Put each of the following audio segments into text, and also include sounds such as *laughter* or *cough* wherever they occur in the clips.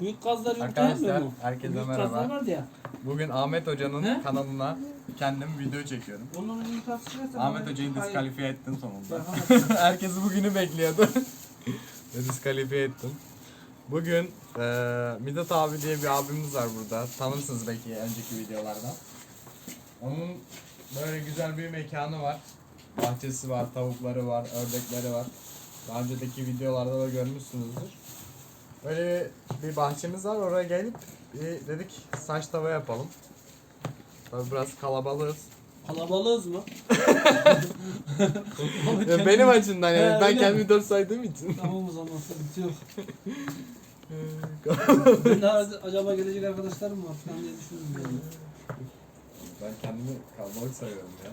Büyük gazlar mu? herkese Büyük merhaba. gazlar vardı ya. Bugün Ahmet Hoca'nın He? kanalına kendim video çekiyorum. Yumurtası çıkarsa... Ahmet Hoca'yı diskalifiye ettim sonunda. *laughs* Herkes bugünü bekliyordu. *laughs* Diskalifiye ettim. Bugün eee Midat abi diye bir abimiz var burada. Tanırsınız belki önceki videolardan. Onun böyle güzel bir mekanı var. Bahçesi var, tavukları var, ördekleri var. Daha önceki videolarda da görmüşsünüzdür. Böyle bir bahçemiz var. Oraya gelip bir dedik saç tava yapalım. Tabii biraz kalabalığız. Kalabalığız mı? *laughs* Ya benim açımdan yani He, ben öyle kendimi mi? dört saydığım için. *laughs* Tamam o zaman sıkıntı yok. *laughs* ben de acaba gelecek arkadaşlarım var falan diye düşündüm yani. ben kendimi kalabalık sayıyorum ya.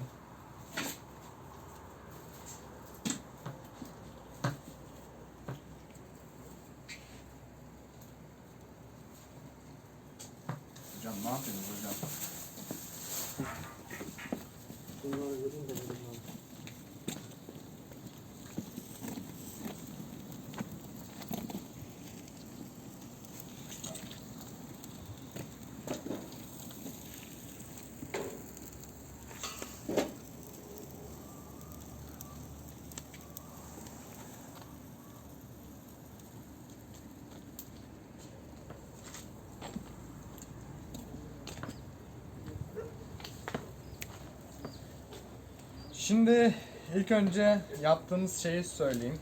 Şimdi ilk önce yaptığımız şeyi söyleyeyim.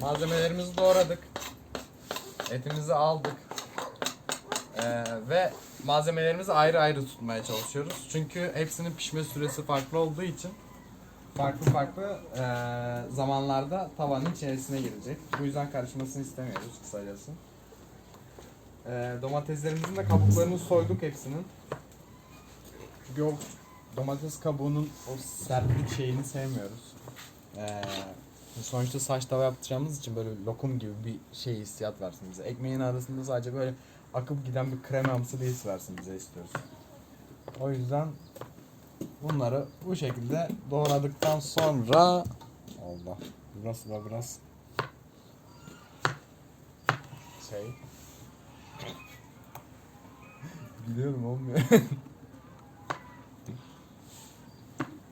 Malzemelerimizi doğradık. Etimizi aldık. Ee, ve malzemelerimizi ayrı ayrı tutmaya çalışıyoruz. Çünkü hepsinin pişme süresi farklı olduğu için farklı farklı ee, zamanlarda tavanın içerisine girecek. Bu yüzden karışmasını istemiyoruz kısacası. Ee, domateslerimizin de kabuklarını soyduk hepsinin. Çünkü domates kabuğunun o sertlik şeyini sevmiyoruz. Ee, sonuçta saç tava yapacağımız için böyle lokum gibi bir şey hissiyat versin bize. Ekmeğin arasında sadece böyle akıp giden bir kremamsı bir his versin bize istiyoruz. O yüzden bunları bu şekilde doğradıktan sonra Allah burası da biraz şey *laughs* Biliyorum olmuyor. *laughs*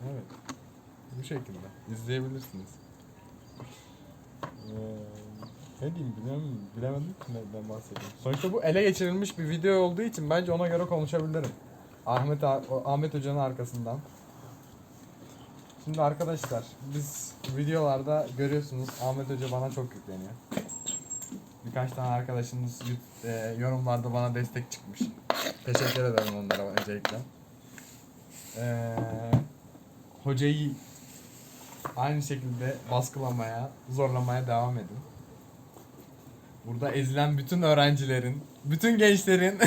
Evet. Bu şekilde. izleyebilirsiniz. Ee, ne diyeyim bilmiyorum, bilemedim ki neden bahsedeyim. Sonuçta bu ele geçirilmiş bir video olduğu için bence ona göre konuşabilirim. Ahmet Ahmet Hoca'nın arkasından. Şimdi arkadaşlar biz videolarda görüyorsunuz Ahmet Hoca bana çok yükleniyor. Birkaç tane arkadaşımız e, yorumlarda bana destek çıkmış. Teşekkür ederim onlara öncelikle. Eee hocayı aynı şekilde baskılamaya, zorlamaya devam edin. Burada ezilen bütün öğrencilerin, bütün gençlerin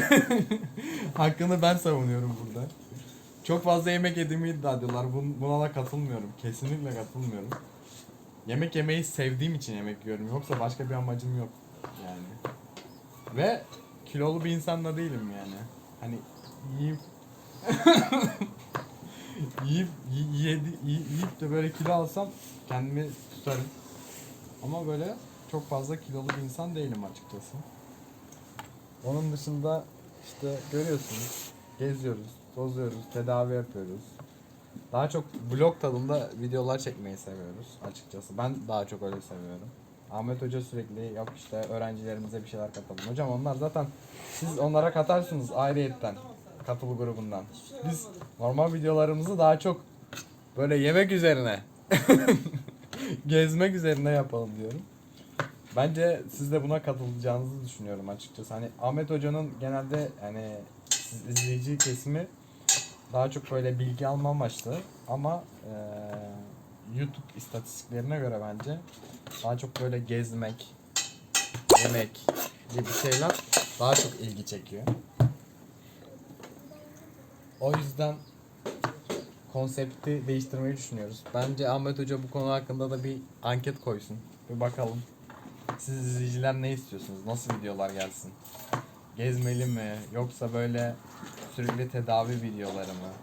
*laughs* hakkını ben savunuyorum burada. Çok fazla yemek yediğimi iddia ediyorlar. Bun- Buna da katılmıyorum. Kesinlikle katılmıyorum. Yemek yemeyi sevdiğim için yemek yiyorum. Yoksa başka bir amacım yok yani. Ve kilolu bir insan da değilim yani. Hani yiyip *laughs* yiyip yi- yedi, yi- yiyip de böyle kilo alsam kendimi tutarım. Ama böyle çok fazla kilolu bir insan değilim açıkçası. Onun dışında işte görüyorsunuz geziyoruz, tozuyoruz, tedavi yapıyoruz. Daha çok vlog tadında videolar çekmeyi seviyoruz açıkçası. Ben daha çok öyle seviyorum. Ahmet Hoca sürekli yok işte öğrencilerimize bir şeyler katalım. Hocam onlar zaten siz onlara katarsınız ayrıyetten katılı grubundan. Biz normal videolarımızı daha çok böyle yemek üzerine *laughs* gezmek üzerine yapalım diyorum. Bence siz de buna katılacağınızı düşünüyorum açıkçası. Hani Ahmet Hoca'nın genelde hani siz izleyici kesimi daha çok böyle bilgi alma amaçlı ama eee, YouTube istatistiklerine göre bence daha çok böyle gezmek, yemek gibi şeyler daha çok ilgi çekiyor. O yüzden konsepti değiştirmeyi düşünüyoruz. Bence Ahmet Hoca bu konu hakkında da bir anket koysun. Bir bakalım. Siz izleyiciler ne istiyorsunuz? Nasıl videolar gelsin? Gezmeli mi? Yoksa böyle sürekli tedavi videoları mı?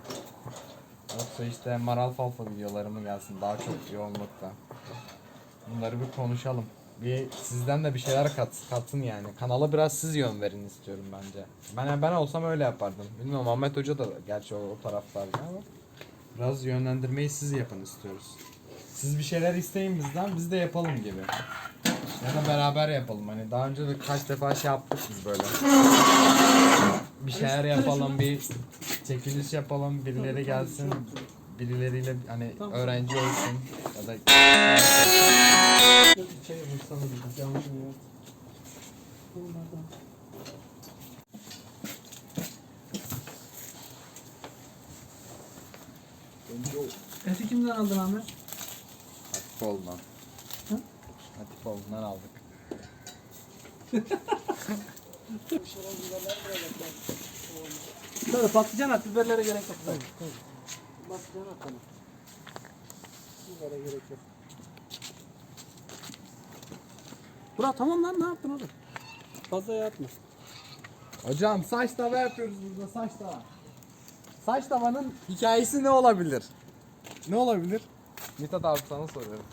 Yoksa işte maral falfa videoları mı gelsin daha çok yoğunlukta? Bunları bir konuşalım. Bir sizden de bir şeyler kat, katın yani. Kanala biraz siz yön verin istiyorum bence. Ben ben olsam öyle yapardım. Bilmiyorum Ahmet Hoca da gerçi o, o taraftaydı ama biraz yönlendirmeyi siz yapın istiyoruz. Siz bir şeyler isteyin bizden biz de yapalım gibi. Ya da beraber yapalım. Hani daha önce de kaç defa şey yaptık biz böyle. Bir şeyler yapalım, bir çekiliş yapalım, birileri gelsin, birileriyle hani öğrenci olsun ya da *laughs* Canlı ya. Bunlardan. Eti kimden aldın Ahmet? Hatipoğlu'ndan. Hı? Hatipoğlu'ndan aldık. Tabii patlıcan at, biberlere gerek yok. Tabii, tabii. Patlıcan at tamam. Bibere gerek yok. Burak tamam lan ne yaptın oğlum? Fazla yatma. Hocam saç tava yapıyoruz burada saç tava. Saç tavanın hikayesi ne olabilir? Ne olabilir? Mithat abi sana soruyorum.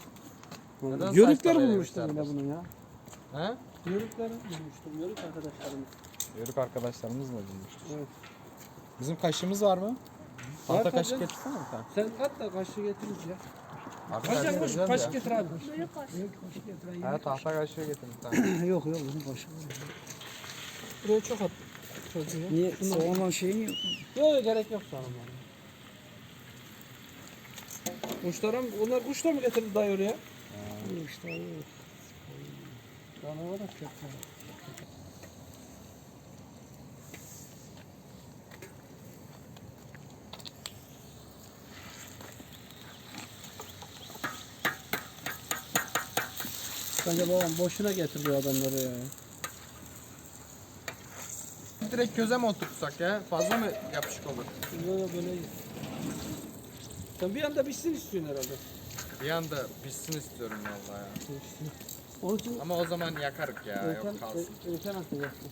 Neden saç Yörükler tavayla bulmuştur yine bunu ya. He? Yörükler bulmuştur. Yörük arkadaşlarımız. Yörük arkadaşlarımız mı bulmuştur? Evet. Bizim kaşığımız var mı? Tahta tabii kaşık getirsene bir tane. Sen at da kaşığı getiririz ya. Arkadaşlar Hocam koş kaşık getir abi. Yok kaşık getir. Ha tahta kaşığı getir bir tane. *clears throat* yok yok bizim kaşığı. Buraya çok at. Çocuğu. Niye? Soğanla şeyi mi yok? Yok gerek yok yani. Kuşlara mı? Onlar kuşla mı getirdi dayı oraya? İşte yok. Bana var da çok Bence babam boşuna getiriyor adamları ya. Direkt köze mi oturtsak ya? Fazla mı yapışık olur? Yok yok böyle iyi. Sen bir anda bitsin istiyorsun herhalde. Bir anda pişsin istiyorum vallahi ya. Onun için Ama o zaman yakarık ya. Yok kalsın. er- erken atacaksın.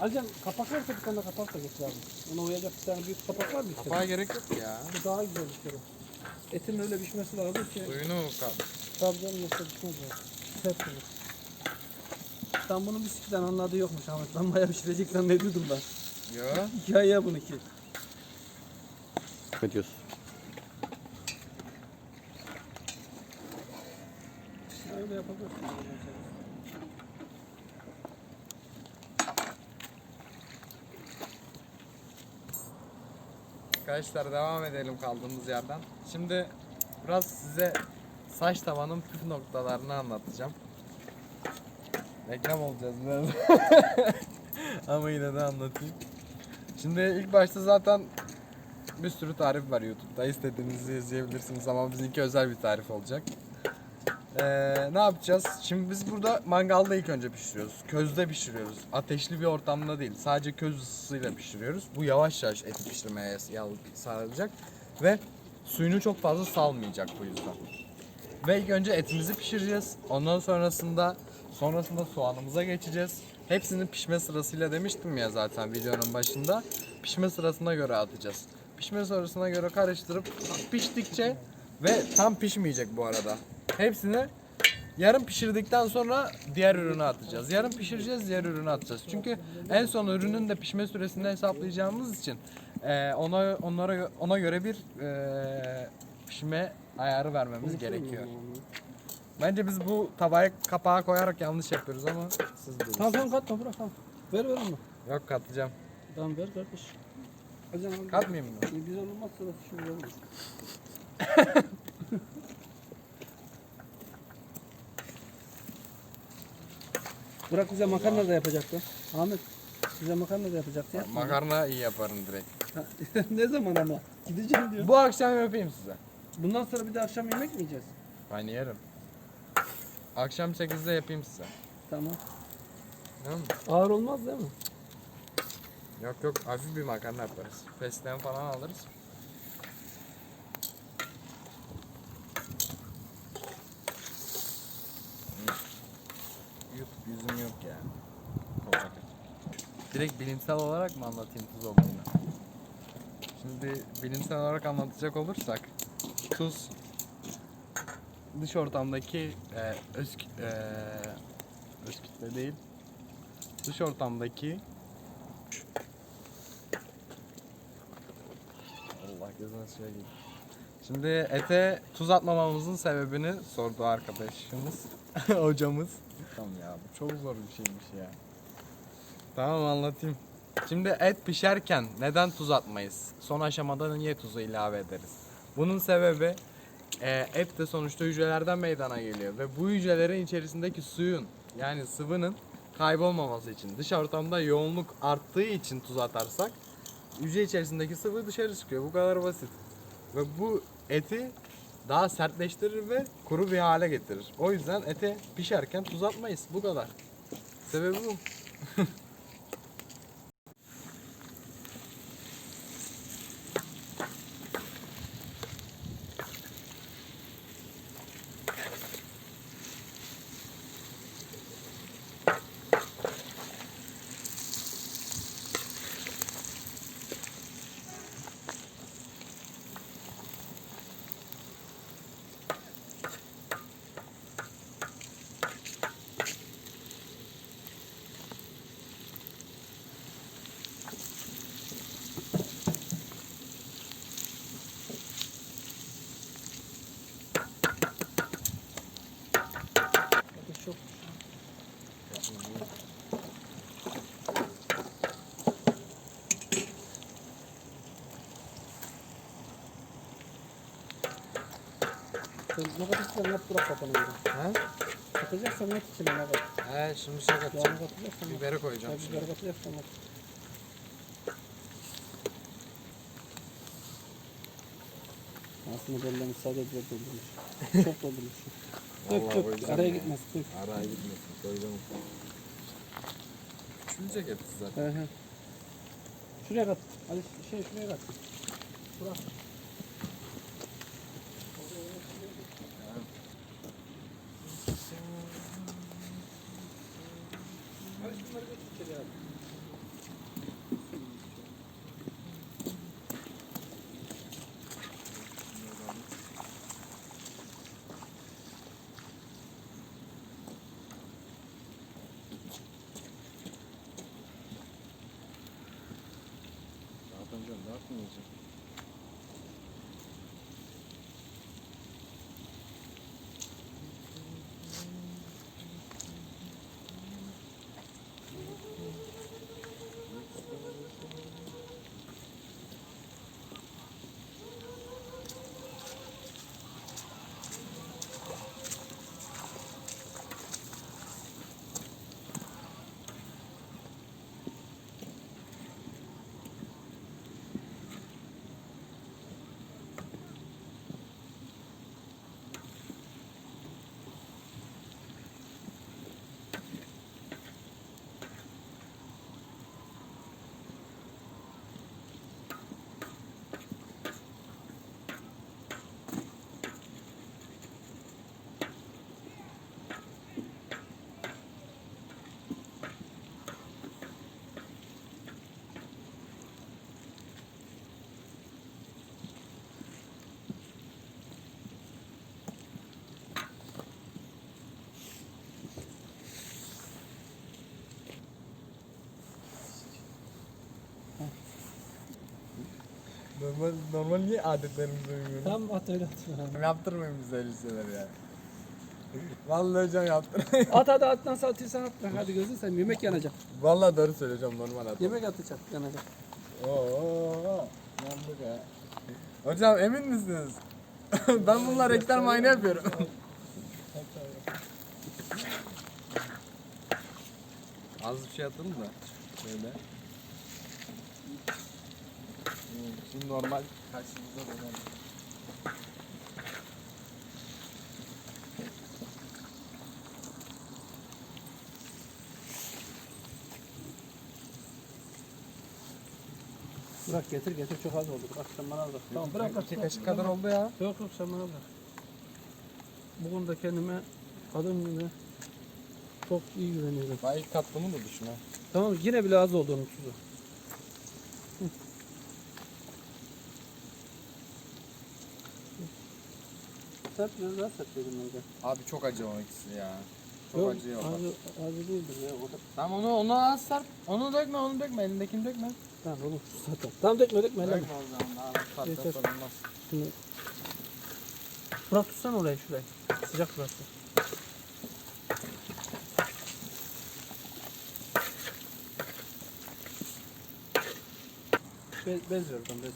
Alcan kapak varsa bir tane kapak da getir abi. Ona uyacak bir tane büyük kapak var mı? işte? Kapağa gerek yok ya. Bu daha güzel bir kere. Etin öyle pişmesi lazım ki. Suyunu kap. Trabzon yoksa pişmez lazım. Sert olur. Sen bunun bir sikiden anladığı yokmuş Ahmet. Ben bayağı pişirecek zannediyordum ben. Yo. Hikaye bununki. Ne diyorsun? Öyle yapabilirsin. Arkadaşlar devam edelim kaldığımız yerden. Şimdi biraz size saç tavanın püf noktalarını anlatacağım. Reklam olacağız biraz. *laughs* Ama yine de anlatayım. Şimdi ilk başta zaten bir sürü tarif var YouTube'da. İstediğinizi izleyebilirsiniz ama bizimki özel bir tarif olacak. Ee, ne yapacağız? Şimdi biz burada mangalda ilk önce pişiriyoruz. Közde pişiriyoruz. Ateşli bir ortamda değil. Sadece köz ısısıyla pişiriyoruz. Bu yavaş yavaş eti pişirmeye sağlayacak. Ve suyunu çok fazla salmayacak bu yüzden. Ve ilk önce etimizi pişireceğiz. Ondan sonrasında sonrasında soğanımıza geçeceğiz. Hepsinin pişme sırasıyla demiştim ya zaten videonun başında. Pişme sırasına göre atacağız. Pişme sırasına göre karıştırıp piştikçe ve tam pişmeyecek bu arada. Hepsini yarım pişirdikten sonra diğer ürünü atacağız. Yarım pişireceğiz, diğer ürünü atacağız. Çünkü en son ürünün de pişme süresini hesaplayacağımız için eee, ona onlara ona göre bir eee, pişme ayarı vermemiz gerekiyor. Bence biz bu tavaya kapağı koyarak yanlış yapıyoruz ama siz Tamam bilirsiniz. tamam katma bırak tamam. Ver ver onu. Yok katlayacağım. Tamam ver kardeş. Hocam. Katmayayım mı? Güzel olmazsa da şimdi olur. *laughs* Burak bize makarna da yapacaktı. Ahmet bize makarna da yapacaktı. Ya. Makarna iyi yaparım direkt. *laughs* ne zaman ama? Gideceğim diyor. Bu akşam yapayım size. Bundan sonra bir de akşam yemek mi yiyeceğiz? Ben yerim. Akşam 8'de yapayım size. Tamam. Tamam mı? Ağır olmaz değil mi? Yok yok hafif bir makarna yaparız. Fesleğen falan alırız. YouTube yüzüm yok ya. Korkak. Direkt bilimsel olarak mı anlatayım tuz olayını? Şimdi bilimsel olarak anlatacak olursak tuz dış ortamdaki e, öz, e, öz kütle değil. Dış ortamdaki Allah gözüne suya. Şimdi ete tuz atmamamızın sebebini sordu arkadaşımız, *laughs* hocamız. Tamam ya bu çok zor bir şeymiş ya. Tamam anlatayım. Şimdi et pişerken neden tuz atmayız? Son aşamada niye tuzu ilave ederiz? Bunun sebebi e, et de sonuçta hücrelerden meydana geliyor ve bu hücrelerin içerisindeki suyun yani sıvının kaybolmaması için dış ortamda yoğunluk arttığı için tuz atarsak hücre içerisindeki sıvı dışarı çıkıyor. Bu kadar basit. Ve bu eti daha sertleştirir ve kuru bir hale getirir. O yüzden ete pişerken tuz atmayız. Bu kadar. Sebebi bu. *laughs* Ateş çok. Sen ne katacaksan yap bırak kafanı göre. He? Katacaksan yap içine ne kat. He şimdi şey Yağını katacağım. katacaksan yap. Biberi koyacağım şimdi. biber katacaksan yap. Aslında müsaade ediyor doldurmuş. *laughs* Çok doldurmuş. Dök dök koyacağım araya ya. gitmez. Dök. Araya gitmesin. Koydum. Küçülecek eti zaten. He he. Şuraya kat. Ali şey şuraya kat. Bırak. Normal, normal niye adetlerimize uymuyoruz? Tamam at öyle at. Yaptırmayın bize öyle şeyler ya. Vallahi hocam yaptırmayın. at hadi at nasıl atıyorsan at. Hadi gözün sen yemek yanacak. Vallahi doğru söyleyeceğim normal at. Yemek atacak yanacak. Oo, yandık ha. Hocam emin misiniz? *laughs* ben bunlar reklam aynı yapıyorum. Az bir şey atalım da. Böyle. Şimdi normal karşımıza dönelim. Bırak getir getir çok az oldu. Bırak sen bana bırak. Tamam bırak bırak. İki kaşık kadar oldu ya. Yok yok sen bana bırak. Bu konuda kendime kadın gibi çok iyi güveniyorum. Ben ilk kattığımı da düşün ha. Tamam yine bile az oldu onun tuzu. Sert biraz daha sert dedim bence. Abi çok acı o ikisi ya. Çok Yok, acı yiyorlar. acı, acı değildir ya o da. Tamam onu onu az serp. Onu dökme onu dökme elindekini dökme. Tamam oğlum zaten. Tamam dökme dökme. Dökme o zaman daha sarp Yeter. sorulmaz. Şimdi... Burak tutsana orayı şurayı. Sıcak burası. Be bez ver oradan bez.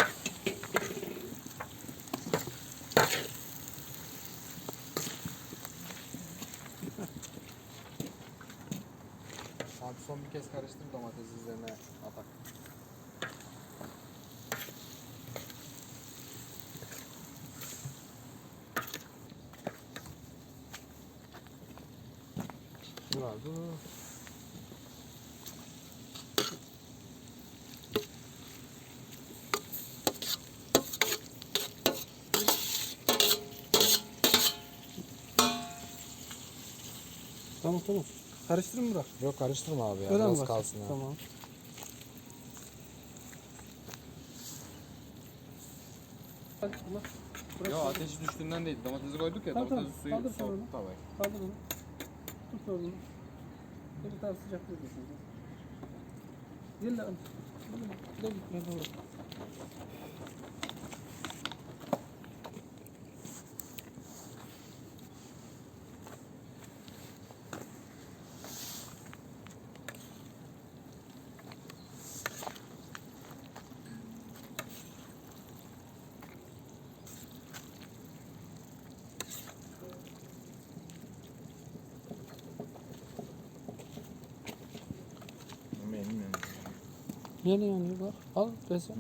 Abi son bir kez karıştır domates üzerine atak. Dur abi dur. Tamam tamam. Karıştırın Burak. Yok karıştırma abi ya. Öyle biraz bak? kalsın ya. Tamam. Yo ateşi düştüğünden değil. Domatesi koyduk ya. Tamam, domates tamam. suyu Kaldır sen soğuttu onu. tavayı. Kaldır onu. Tut onu. Bir tane sıcak durursun. Gel lan. Gel gitme doğru. Yeni yanıyor bak. Al besi.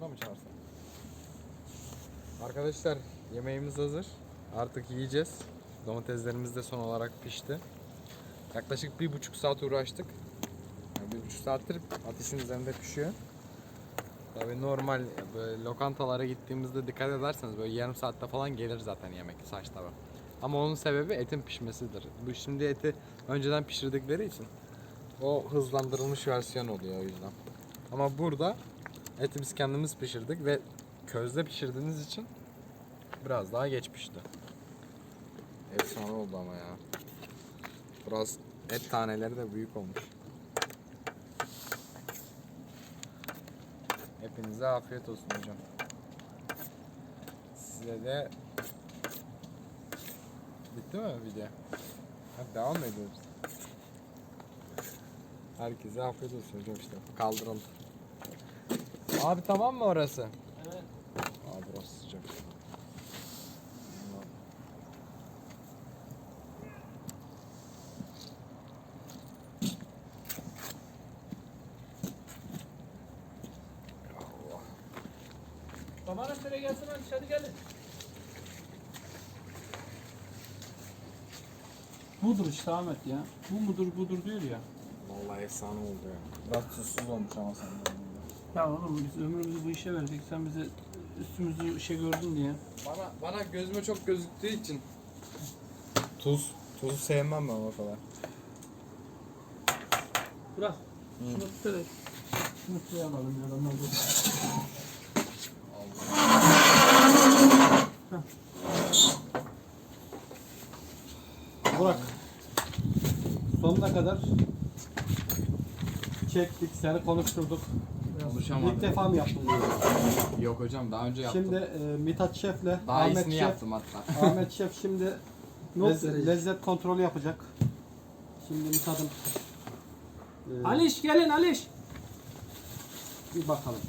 Da mı çağırsak? Arkadaşlar yemeğimiz hazır. Artık yiyeceğiz. Domateslerimiz de son olarak pişti. Yaklaşık bir buçuk saat uğraştık. Yani bir buçuk saattir ateşin üzerinde pişiyor. Tabii normal böyle lokantalara gittiğimizde dikkat ederseniz böyle yarım saatte falan gelir zaten yemek saç tava. Ama onun sebebi etin pişmesidir. Bu şimdi eti önceden pişirdikleri için o hızlandırılmış versiyon oluyor o yüzden. Ama burada eti biz kendimiz pişirdik ve közde pişirdiğiniz için biraz daha geç pişti. Efsane oldu ama ya. Biraz et taneleri de büyük olmuş. Hepinize afiyet olsun hocam. Size de bitti mi video? Ha, devam ediyoruz? Herkese afiyet olsun hocam işte. Kaldıralım. Abi tamam mı orası? Evet. Abi burası sıcak. Babanın şöyle gelsene dışarı gelin. Budur işte Ahmet ya. Bu mudur budur diyor ya. Vallahi efsane oldu ya. Biraz tuzsuz olmuş ama senden. Ya oğlum biz ömrümüzü bu işe verdik. Sen bize üstümüzü işe gördün diye. Bana bana gözüme çok gözüktüğü için tuz tuzu sevmem ben o kadar. Bırak. Şunu tutarak. Şunu şuraya alalım ya. Ben oldu. Burak. Sonuna kadar çektik, seni konuşturduk. Konuşamadım. İlk defa mı yaptın bunu? Yok hocam daha önce yaptım. Şimdi e, Mithat Şef'le daha Ahmet iyisini Şef, yaptım hatta. *laughs* Ahmet Şef şimdi lez- lezzet kontrolü yapacak. Şimdi Mithat'ın e, Aliş gelin Aliş. bir bakalım.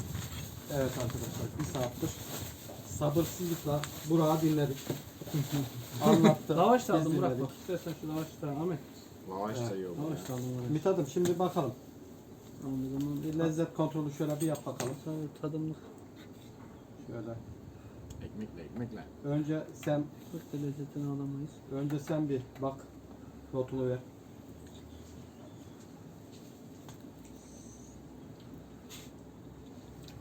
Evet arkadaşlar bir saattir sabırsızlıkla Burak'ı dinledik. *laughs* Anlattı. Lavaş da biz aldım Burak dinledik. bak. İstersen şu lavaş da Ahmet. Lavaş da iyi oldu. Lavaş da aldım. Mithat'ım şimdi bakalım. Zaman Bir lezzet kontrolü şöyle bir yap bakalım. Tabii tadımlık. Şöyle. Ekmekle ekmekle. Önce sen Çok da lezzetini alamayız. önce sen bir bak. Notunu ver.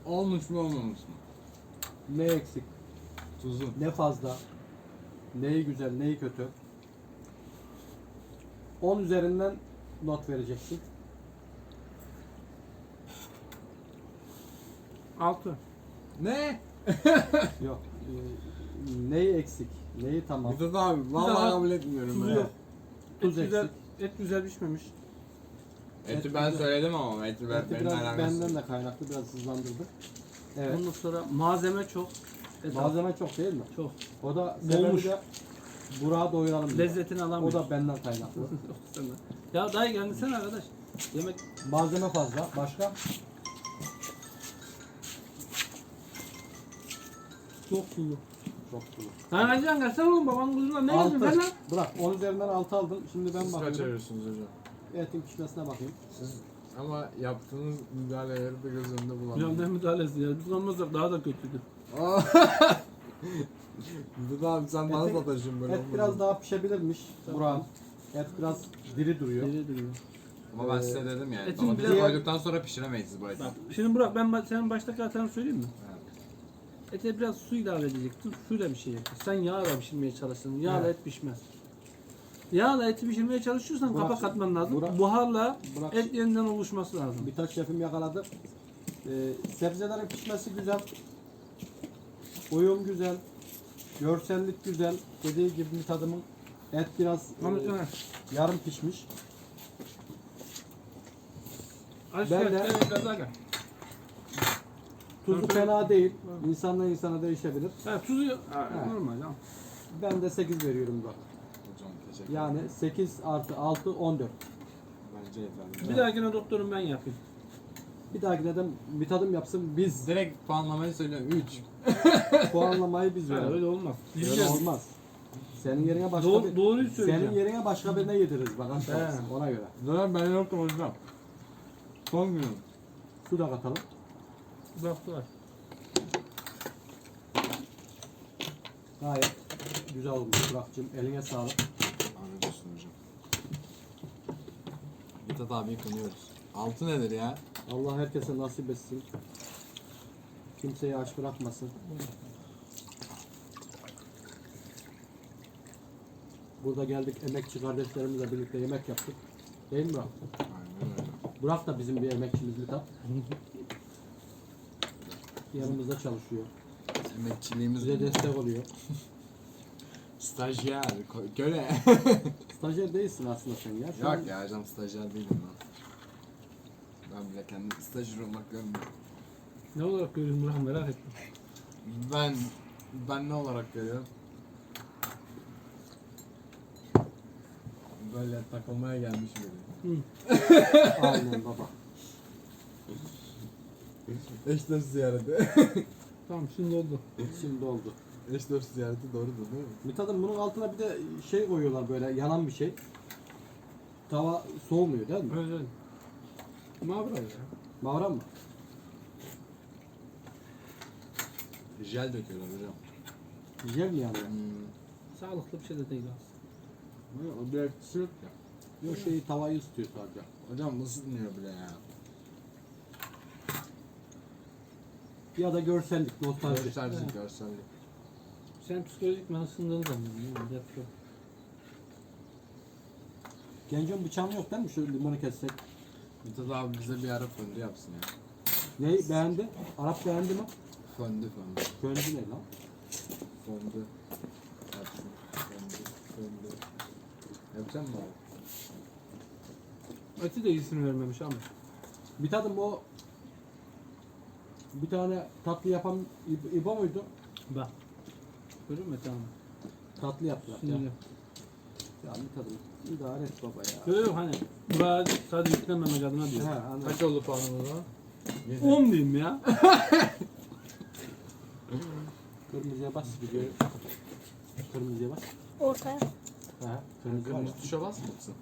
Olmuş mu olmamış mı? Ne eksik, Tuzu. ne fazla, neyi güzel, neyi kötü. 10 üzerinden not vereceksin. 6. Ne? *laughs* Yok. e, neyi eksik, neyi tamam. Mithat abi daha vallahi kabul etmiyorum böyle. yok. Tuz et güzel, eksik. et güzel pişmemiş. Eti ben söyledim ama eti ben, benim biraz alakası. benden de kaynaklı biraz hızlandırdı. Evet. Ondan sonra malzeme çok. Et az. Malzeme çok değil mi? çok. O da sebebi de Burak'ı doyuralım diye. Lezzetini O alamıyor. da benden kaynaklı. *laughs* ya dayı gelmesene arkadaş. Yemek Malzeme fazla. Başka? Çok sulu. Çok sulu. Ha Hacı gelsene oğlum babanın kuzundan ne yedin sen lan? Bırak 10 üzerinden 6 aldın. Şimdi ben Siz kaç bakıyorum. veriyorsunuz hocam? Etin pişmesine bakayım. Siz ama yaptığınız müdahaleleri de göz önünde bulundurun. ne müdahalesi ya. Bulamazsak daha da kötüydü. Mithat *laughs* abi sen bana Eti- sataşın böyle Et biraz daha pişebilirmiş Burak'ın. Et biraz diri duruyor. Deli duruyor. Ama ben size dedim yani. Etin Domatesi koyduktan sonra pişiremeyiz bu eti. Bak şimdi Burak ben ba- senin baştaki hatanı söyleyeyim mi? Ete biraz su ilave edecektin. Suyla bir şey yapacaksın. Sen yağla pişirmeye çalıştın. Yağla Evet. et pişmez. Yağla eti pişirmeye çalışıyorsan Burak- kapak atman lazım. Burak- Buharla Burak- et yeniden oluşması lazım. Birkaç şefim yakaladı. Ee, sebzelerin pişmesi güzel. Uyum güzel. Görsellik güzel. Dediği gibi bir tadımın et biraz Ahmet e, Ömer. yarım pişmiş. Aç Ben de- gel, biraz daha gel. Tuzu fena değil. İnsandan insana değişebilir. Ha, tuzu ha, Evet. normal ya. Ben de 8 veriyorum bak. Hocam teşekkür Yani 8 artı 6 14. Bence yeterli. Bir dahakine doktorum ben yapayım. Bir dahakine de bir tadım yapsın biz Direkt puanlamayı söylüyorum. 3. *laughs* puanlamayı biz Ha, verelim. öyle olmaz. Öyle olmaz. Senin yerine başka Doğru, bir doğruyu söyleyeceğim. senin yerine başka birine yediririz bak He. kalsın, ona göre. Zaten ben yoktum hocam. Son günüm. Su da katalım. Baktılar. Gayet güzel olmuş Burak'cığım. Eline sağlık. Ahmet olsun hocam. Mithat abiyi kınıyoruz. Altı nedir ya? Allah herkese nasip etsin. Kimseyi aç bırakmasın. Burada geldik emekçi kardeşlerimizle birlikte yemek yaptık. Değil mi Burak? Aynen öyle. Burak da bizim bir emekçimiz Mithat. *laughs* Yanımızda çalışıyor. Emekçiliğimiz Bize destek oluyor. *laughs* Stajyer, ko- köle. *laughs* Stajyer değilsin aslında sen ya. Şu an Yok ya hocam stajyer değilim ben. Ben bile kendim stajyer olmak görmüyorum. Ne olarak görüyorsun Burak merak ettim. Ben, ben ne olarak görüyorum? Böyle takılmaya gelmiş biri. Aynen baba. Eş dost ziyareti. *laughs* Tamam şimdi oldu. Şimdi oldu. Eş dost ziyareti doğrudur değil mi? Mithat'ım bunun altına bir de şey koyuyorlar böyle yanan bir şey. Tava soğumuyor değil mi? Öyle. Mavra ya. Mavram mı? Jel döküyorlar hocam. Jel mi yanıyor? Hmm. Sağlıklı bir şey de değil aslında. O bir etkisi yok ya. Yok şeyi tavayı ısıtıyor sadece. Hocam ısıtmıyor bile ya. Ya da görsellik, nostalji. Görsellik, görsellik. Sen psikolojik ben ısındığını zannediyorsun. Yap yok. Gencon bıçağın yok değil mi? Şu limonu kessek. Mithat abi bize bir ara fındı yapsın ya. Neyi beğendi? Arap beğendi mi? Fındı fındı. Gönlü ne lan? Fındı. Yapsın. Fındı. Fındı. Yapacak mısın abi? Eti de iyisini vermemiş ama. Bir tadım o bir tane tatlı yapan İb- İbo muydu? Bak. Görüyor musun tamam. Tatlı yaptılar ya. Şimdi. Ya bir tadım. İdare et baba ya. Görüyor musun hani? Burak'a sadece yüklenmemek adına diyor. He, anladım. Kaç oldu puanın o zaman? 10 diyeyim ya. *laughs* Kırmızıya bas gidiyor. Kırmızıya bas. Ortaya. He, kırmızıya bas. Kırmızı tuşa basmamışsın.